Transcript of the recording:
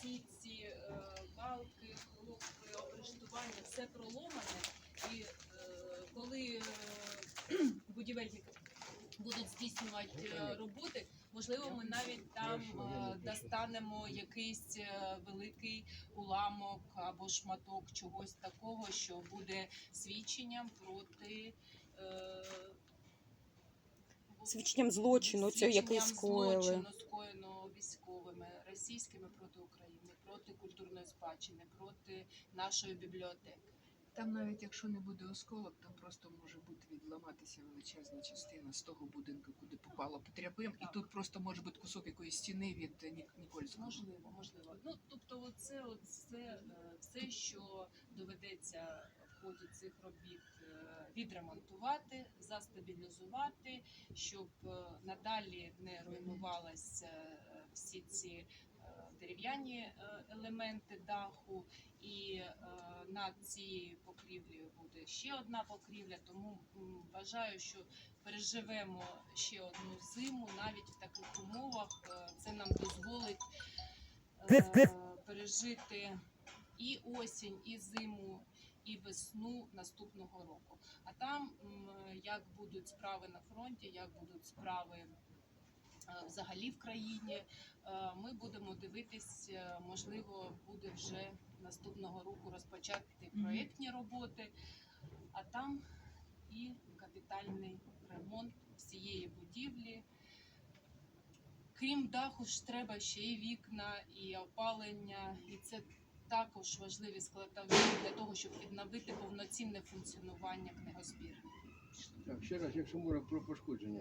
всі ці е, балки, кропи, обрештування, все проломане. І е, коли е, будівельники будуть здійснювати роботи, можливо, ми навіть там достанемо якийсь великий уламок або шматок чогось такого, що буде свідченням проти. Свідченням злочину, цього, який скоїли. Злочину, російськими проти України, проти культурної спадщини, проти нашої бібліотеки. Там навіть якщо не буде осколок, там просто може бути відламатися величезна частина з того будинку, куди попало потрябим, і тут просто може бути кусок якоїсь стіни від Нікольського. Можливо, можливо. Ну тобто, оце, оце е, все, що доведеться в ході цих робіт е, відремонтувати, застабілізувати, щоб е, надалі не руйнувалися всі ці дерев'яні е, елементи даху, і е, на цій покрівлі буде ще одна покрівля. Тому вважаю, що переживемо ще одну зиму, навіть в таких умовах. Е, Це нам дозволить пережити і осінь, і зиму, і весну наступного року. А там як будуть справи на фронті, як будуть справи взагалі в країні, е, ми будемо дивитись, е, можливо, буде вже наступного року розпочати проєктні роботи, а там і капітальний ремонт всієї будівлі. Крім даху ж треба ще і вікна, і опалення, і це також важливі складові для того, щоб відновити повноцінне функціонування книгозбірні. Так, ще раз, якщо можна про пошкодження.